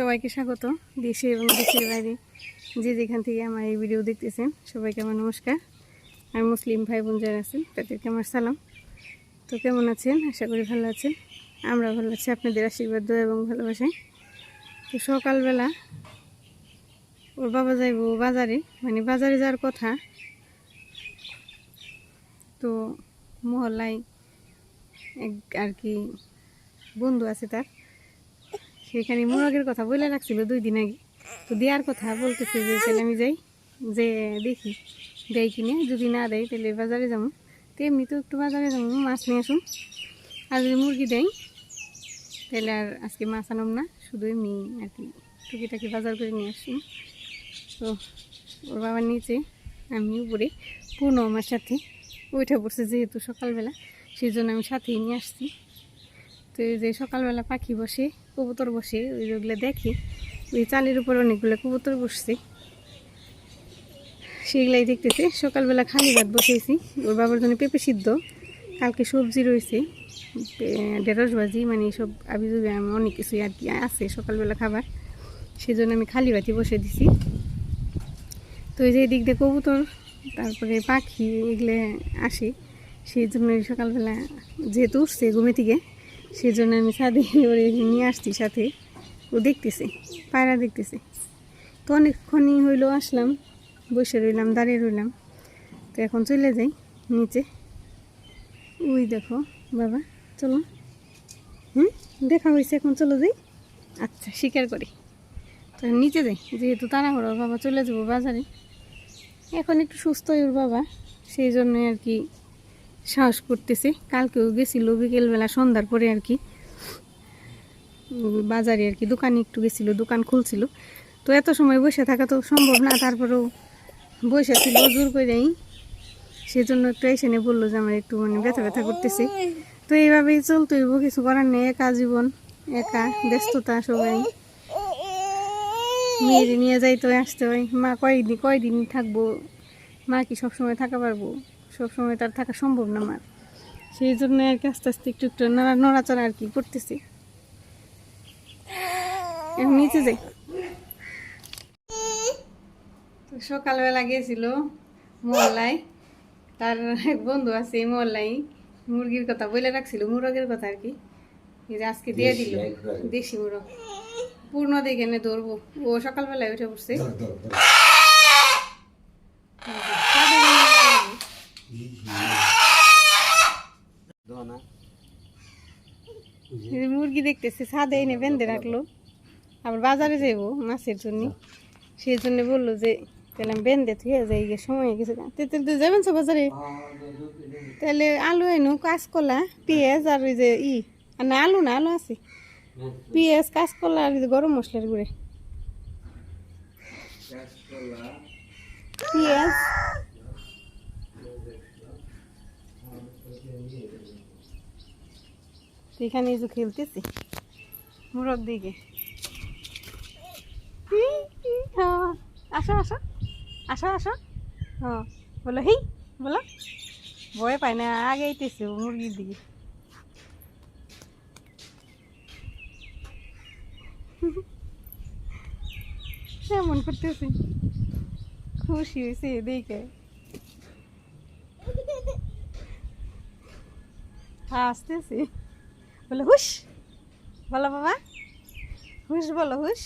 সবাইকে স্বাগত দেশে এবং দেশের বাইরে যে যেখান থেকে আমার এই ভিডিও দেখতেছেন, সবাইকে আমার নমস্কার। আর মুসলিম ভাই বোন যারা আছেন, তাদেরকে আমার সালাম। তো কেমন আছেন? আশা করি ভালো আছেন। আমরা ভালো আছি, আপনাদের আশীর্বাদ এবং ভালোবাসায়। তো সকালবেলা ওর বাবা যাইব বাজারে মানে বাজারে যাওয়ার কথা। তো মহল্লায় এক আর কি বন্ধু আছে তার। সেখানে মোরগের কথা বলে রাখছিল দুই দিন আগে। তো দেওয়ার কথা বলতেছে যে, তাহলে আমি যাই, যে দেখি, দেয় কিনে, যদি না দেয় তাহলে বাজারে যাব তো এমনি তো একটু বাজারে যাব মাছ নিয়ে আসুন। আর যদি মুরগি দেয়, তাহলে আর আজকে মাছ আনব না, শুধু এমনি আর কি টুকিটাকি বাজার করে নিয়ে আসুন। তো ওর বাবার নিচে, আমি উপরে পূর্ণ আমার সাথে। উঠে পড়ছে যেহেতু সকালবেলা সেই জন্য আমি সাথেই নিয়ে আসছি। তো যে সকালবেলা পাখি বসে, কবুতর বসে, ওই যেগুলো দেখি। ওই চালের উপর অনেকগুলো কবুতর বসছে। সেগুলাই দেখতেছে। সকালবেলা খালি ভাত বসেছি ওর বাবার জন্য পেঁপে সিদ্ধ। কালকে সবজি রয়েছে। ঢেঁড়স ভাজি মানে এইসব আবি জুবি আমি অনেক কিছুই আর কি আছে সকালবেলা খাবার। সেই জন্য আমি খালি ভাতি বসে দিছি। তো এই যে এদিক দিয়ে কবুতর, তারপরে পাখি এগুলো আসে। সেই জন্য সকালবেলা যেহেতু উঠছে ঘুমে থেকে সেই জন্য আমি ছাদে ওরে নিয়ে আসছি সাথে। ও দেখতেছে, পায়রা দেখতেছে। তো অনেকক্ষণই হইল, আসলাম, বসে রইলাম, দাঁড়িয়ে রইলাম। তো এখন চলে যাই নিচে। ওই দেখো, বাবা, চলো। হুম? দেখা হয়েছে, এখন চলো যাই। আচ্ছা স্বীকার করি। তো নিচে যাই, যেহেতু তাড়াহুড়ো বাবা চলে যাব বাজারে। এখন একটু সুস্থ ওর বাবা, সেই জন্য আর কি সাহস করতেছে। কালকেও গেছিল বিকেলবেলা সন্ধ্যার পরে আর কি। বাজারে আর কি দোকানে একটু গেছিল, দোকান খুলছিল। তো এত সময় বসে থাকা তো সম্ভব না, তারপরেও বসে ছিল জোর করেই সেই জন্য একটু এসে বলল যে আমার একটু মানে ব্যথা ব্যথা করতেছে। তো এইভাবেই চলতে হইব, কিছু করার নেই, একা জীবন, একা, ব্যস্ততা সবাই। মেয়েরে নিয়ে যাইতে আসতে হয়। মা কয়দিন কয়দিন থাকব? মা কি সবসময় থাকা পারব? সবসময় তার থাকা সম্ভব না আমার। সেই জন্য আর কি আস্তে আস্তে একটু একটু নড়া নড়াচড়া আর কি করতেছি। এখন নিচে যাই। তো সকালবেলা গেছিল মহল্লায় তার এক বন্ধু আছে এই মহল্লায় মুরগির কথা বলে রাখছিল মুরগের কথা আর কি। এই যে আজকে দিয়ে দিল। দেশি মুরগ। পূর্ণ দেখে ধরবো। ও সকালবেলায় উঠে পড়ছে এই যে মুরগি দেখতেছে, ছাদে এনে বেঁধে রাখল। আবার বাজারে যাইবো মাছের জন্য। সেই জন্য বলল যে, তাহলে আমি বেঁধে থুয়ে যাই, গিয়ে সময় গেছে। তো যাবেন তো বাজারে? তাহলে আলু এনো কাঁচকলা, পেঁয়াজ আর ওই যে ই, আর না, আলু না, আলু আছে। পেঁয়াজ, কাঁচকলা আর গরম মশলার গুঁড়ে। পেঁয়াজ। এখানে যে খেলতেছি মুরগ দিকে। হ্যাঁ, আসো আসো। আসো আসো। হ্যাঁ। বলো হেই বলো। ভয় পায় না আগে আইতেছে মুরগির দিকে। এমন করতেছে। খুশি হয়েছে দেখে হাসতেছে। বলো হুস বলো বাবা হুস বলো হুস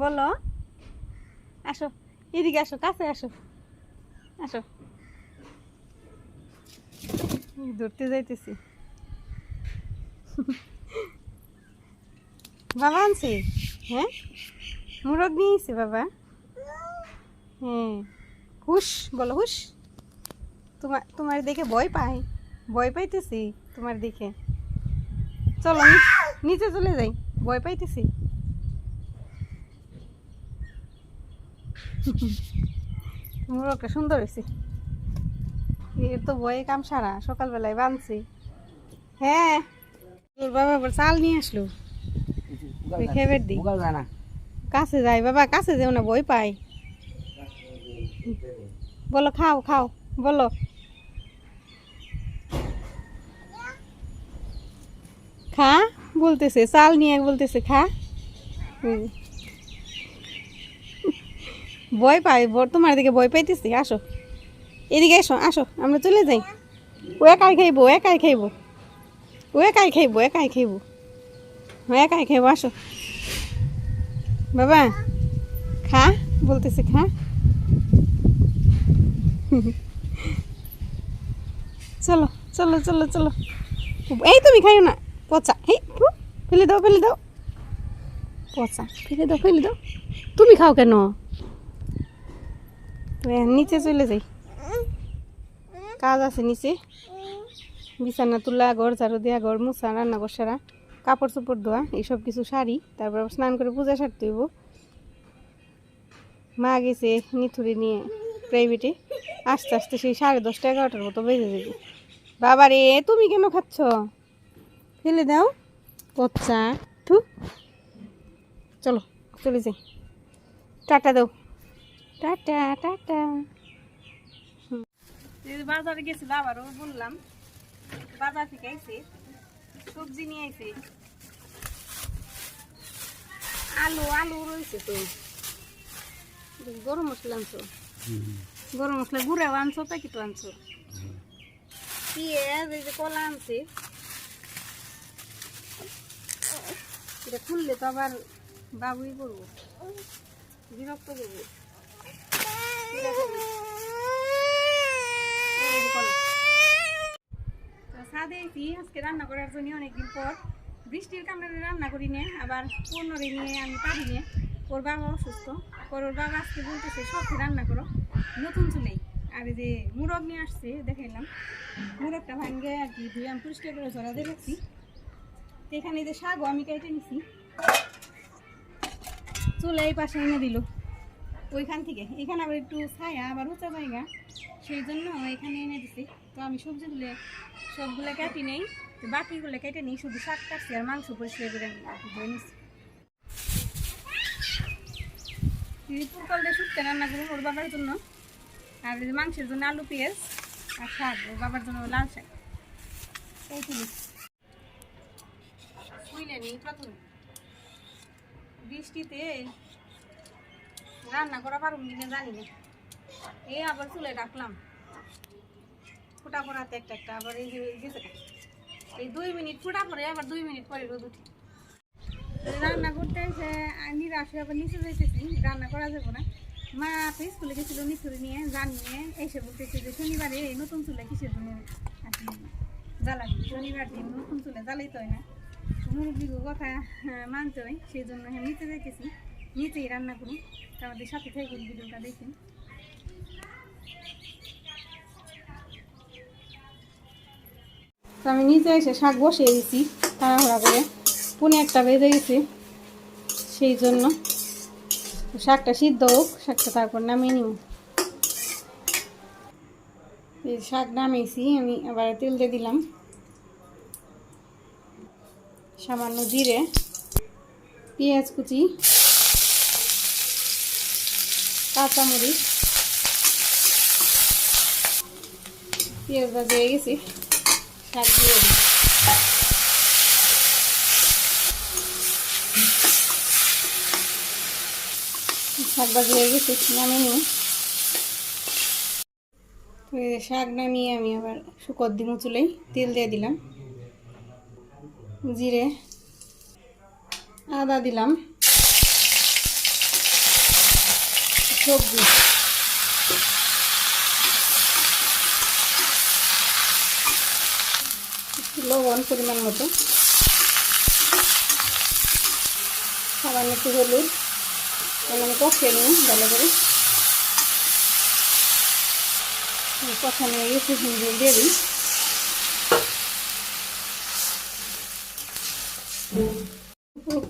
বলো, আসো, এদিকে আসো, কাছে আসো আসো। ধরতে যাইতেছি। বাবা আনছে? হ্যাঁ? মুরগ নিয়েছে বাবা? হ্যাঁ। হুস বলো হুস তোমার তোমার দেখে ভয় পাই ভয় পাইতেছি। তোমার দিকে। চলো নিচে চলে যাই। ভয় পাইতেছি। মুরগটা সুন্দর হয়েছে এর তো ভয়ে কাম সারা সকালবেলায় বানছি। হ্যাঁ তোর বাবা আবার চাল নিয়ে আসলো। খেবের দি কাছে যাই বাবা কাছে যেও না বই পাই বলো খাও খাও বলো। খা, বলতেছে, চাল নিয়ে বলতেছে, খা। ভয় পাই তোমার দিকে ভয় পাইতেছি, আসো। এদিকে এসো, আসো, আমরা চলে যাই। ও একাই খাইবো একাই খাইবো। ও একাই খাইবো একাই খাইবো। ও একাই খাইবো, আসো। বাবা, খা, বলতেছে, খা। চলো চলো চলো চলো। এই তুমি খাইও না। পচা এই ফেলে দাও ফেলে দাও। পচা, ফেলে দাও ফেলে দাও। তুমি খাও কেন? নিচে চলে যাই। কাজ আছে নিচে। বিছানা তুলা, ঘর ঝাড়ু দেওয়া ঘর মুছা, রান্না সারা কাপড় চোপড় ধোয়া, এইসব কিছু শাড়ি তারপর স্নান করে পূজা সারতে হইব। মা গেছে নিথুরি নিয়ে প্রাইভেটে আস্তে আস্তে সেই সাড়ে দশটা, এগারোটার মতো বেজে যাবে। বাবা রে তুমি কেন খাচ্ছ? ফেলে দাও। পচ্চা থু। চলো চলে যাই। টাটা দাও। Tata tata. হুম। এই যে বাজারে গেছিল আবারও বললাম। বাজার থেকে আইছে। সবজি নিয়ে আইছে। আলু আলু রয়েছে তো। গরম মশলা আনছো? গরম মশলা গুঁড়াও আনছো প্যাকেটও আনছো? পেঁয়াজ এই যে কলা আনছে। এটা খুললে তো আবার বাবুই করব বিরক্ত করব। ছাদে এসি, আজকে রান্না করার জন্য অনেকদিন পর বৃষ্টির কারণে রান্না করি নে আবার পনেরো নিয়ে আমি পারি নে ওর বাবা অসুস্থ, পর ওর বাবা আজকে বলতেছে সব রান্না করো, নতুন চুলেই আর এই যে মুরগ নিয়ে আসছে দেখাইলাম মুরগটা ভাঙ্গে আর কি, ধুয়ে আমি পরিষ্কার করে দিয়ে রাখছি। তো এখানে যে শাকও আমি কেটে নিছি। চুলে এই পাশে এনে দিল। ওইখান থেকে। এখানে আবার একটু ছায়া, আবার উঁচা জায়গা। সেই জন্য এখানে এনে দিছি। তো আমি সবজি তুলে সবগুলো কেটে নেই। তো বাকিগুলো কেটে নিই। শুধু শাক কাটছি আর মাংস পরিষ্কার করে ধুয়ে নিচ্ছি পুরকল দিয়ে শুটতে রান্না করুন ওর বাবার জন্য। আর মাংসের জন্য আলু পেঁয়াজ আর শাক, ওর বাবার জন্য লাল শাক। এই তুলি শুইলে নিই প্রথমে বৃষ্টিতে রান্না করা পারুম কিনা জানি না। এই আবার চুলে ডাকলাম। ফুটা পড়াতে একটা একটা, আবার এই গেছে। এই দুই মিনিট ফুটা পরে, আবার দুই মিনিট পরে রোদ উঠে। রান্না করতে এসে নিরাশে আবার নিচে যাইতেছি, রান্না করা যাবে না। মা তো স্কুলে গেছিল নিচুরে নিয়ে জানিয়ে এসে বলতেছে যে শনিবারে এই নতুন চুলে কিসের জন্য জ্বালাবি। শনিবার দিন নতুন চুলে জ্বালাইতে হয় না। মুরব্বীর কথা আহ, মানতে হয় সেই জন্য হ্যাঁ নিচে যাইতেছি। নিচেই রান্না করুন। তো আমাদের সাথে থেকে ভিডিওটা দেখুন। তো আমি নিচে এসে শাক বসিয়ে দিছি তাড়াহুড়া করে। পুনে একটা বেঁধে গেছে সেই জন্য শাকটা সিদ্ধ হোক শাকটা তারপর নামিয়ে নিব। শাক নামিয়েছি আমি আবার তেল দিয়ে দিলাম। সামান্য জিরে, পেঁয়াজ কুচি, কাঁচামরিচ, পেঁয়াজ ভাজা হয়ে গেছি, শাক দিয়ে দিই শাক ভাজি হয়ে গেছে, নামিয়ে নিই। শাক নামিয়ে আমি আবার শুকর দিমু চুলেই তেল দিয়ে দিলাম। জিরে আদা দিলাম। সবজি। লবণ পরিমাণ মতো। সামান্য একটু হলুদ। এখন আমি কষিয়ে নিই ভালো করে। কষানো সুন্দর দিয়ে দিই।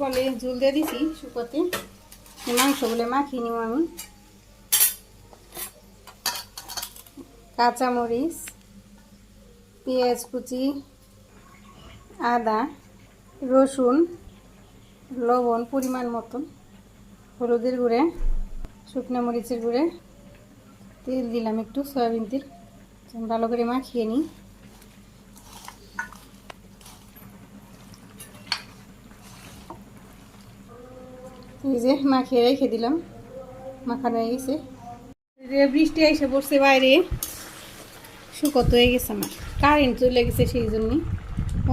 কলে ঝুল দিয়ে দিছি শুকোতে। মাংসগুলো মাখিয়ে নিব আমি। কাঁচামরিচ, পেঁয়াজ কুচি, আদা, রসুন, লবণ পরিমাণ মতন, হলুদের গুঁড়ে, শুকনো মরিচের গুঁড়ে, তেল দিলাম একটু, সয়াবিন তেল। ভালো করে মাখিয়ে নিই। এই যে মাখিয়ে রেখে দিলাম। মাখানো হয়ে গেছে। বৃষ্টি এসে পড়ছে বাইরে। শুকত হয়ে গেছে আমার। কারেন্ট চলে গেছে সেই জন্যই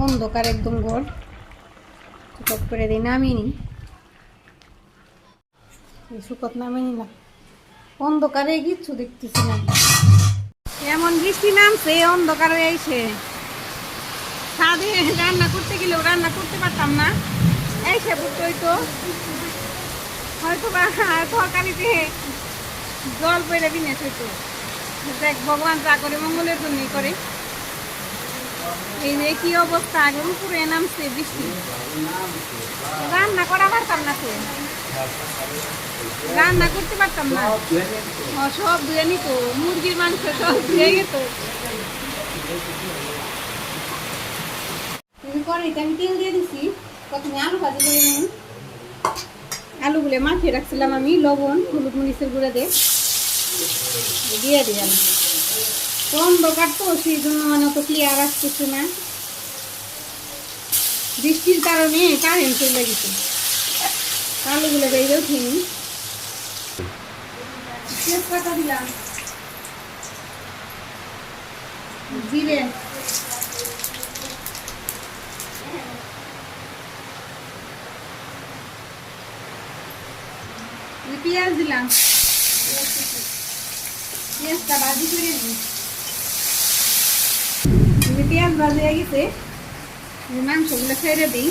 অন্ধকার একদম ঘর। চুপ করে দিই নামিয়ে নি শুকত নামিয়ে নিলাম। অন্ধকারে কিচ্ছু দেখতেছি না। এমন বৃষ্টি নামছে, অন্ধকার হয়ে এসে ছাদে রান্না করতে গেলেও রান্না করতে পারতাম না। এই সে বুঝতোই তো হয়তো বা তরকারিতে জল পেরে বিনেস হইতো দেখ, ভগবান যা করে মঙ্গলের জন্যই করে। এই যে কি অবস্থা? আগে উপরে নামছে বৃষ্টি। রান্না করা পারতাম না তো রান্না করতে পারতাম না। সব ধুয়ে নিত। মুরগির মাংস সব ধুয়ে গেত। কড়াইতে আমি তেল দিয়ে দিছি। প্রথমে আলু ভাজি করে নিন আলুগুলো মাখিয়ে রাখছিলাম আমি, লবণ, হলুদ মরিচের গুঁড়া দিয়ে। দিয়ে দিলাম। অন্ধকার তো, সেই জন্য মানে অত ক্লিয়ার আসতেছে না। বৃষ্টির কারণে কারেন্ট চলে গেছে। আলুগুলো বেরিয়ে উঠিনি। তেজপাতা দিলাম। জিরে। পেঁয়াজ দিলাম। পেঁয়াজটা ভাজি করে দিই পেঁয়াজ ভাজি হয়ে গেছে মাংসগুলো ছেড়ে দিই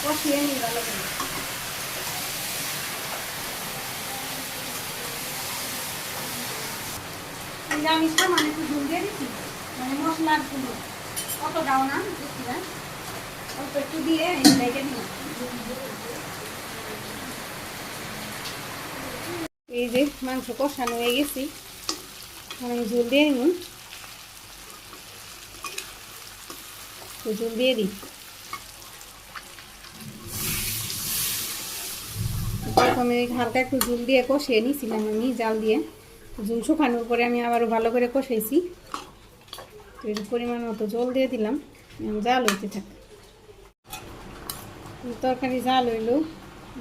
কষিয়ে নিই ভালো করে যে আমি সামান্য একটু ঝুল দিয়ে দিচ্ছি মানে মশলার ঝুল অত দাও না বুঝছি একটু দিয়ে রেখে দিই এই যে মাংস কষানো হয়ে গেছি। আমি ঝুল দিয়ে নিন ঝুল দিয়ে দিই। প্রথমে হালকা একটু ঝুল দিয়ে কষিয়ে নিয়েছিলাম আমি, জাল দিয়ে। ঝুল শুকানোর পরে আমি আবারও ভালো করে কষাইছি। তো এর পরিমাণ মতো জল দিয়ে দিলাম। জাল হইতে থাক। তরকারি জাল হইল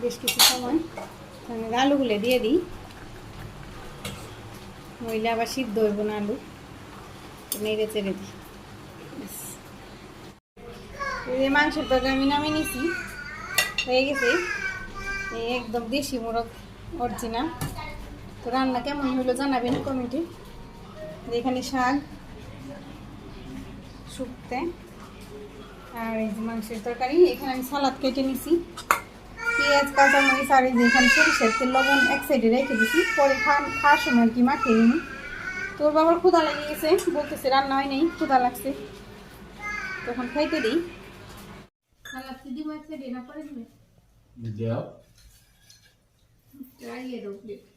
বেশ কিছু সময়। আমি আলুগুলো দিয়ে দিই। নইলে আবার সিদ্ধ হইব না আলু। নেড়ে চেড়ে দিই। এই মাংসের তরকারি আমি নামিয়ে নিছি। হয়ে গেছে। একদম দেশি মোরগ অরিজিনাল রান্না কেমন হলো জানাবেন কমেন্টে। আর এখানে শাক শুকতে আর এই যে মাংসের তরকারি। এখানে আমি সালাদ কেটে নিছি। পেঁয়াজ কাঁচামরিচ আর এই যে এখানে সরিষার তেল লবণ এক সাইডে রেখে দিছি। পরে খান খাওয়ার সময় আর কি মাখিয়ে নিই। তোর বাবার ক্ষুদা লেগে গেছে বলতেছে রান্না হয় নাই ক্ষুদা লাগছে। তখন খাইতে দিই। সালাদ কি দিব এক সাইডে না করে দিবে? দেও Traía doble.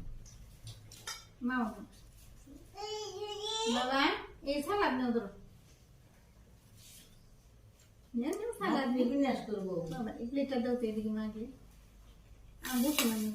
দাদা খাও বাবা মা বাবা এই সালাদ নাও ধরো নেন নেন সালাদ নিয়ে বিন্যাস করব বাবা এই প্লেটটা দাও তো এদিকে মাকে আমি বসে মানে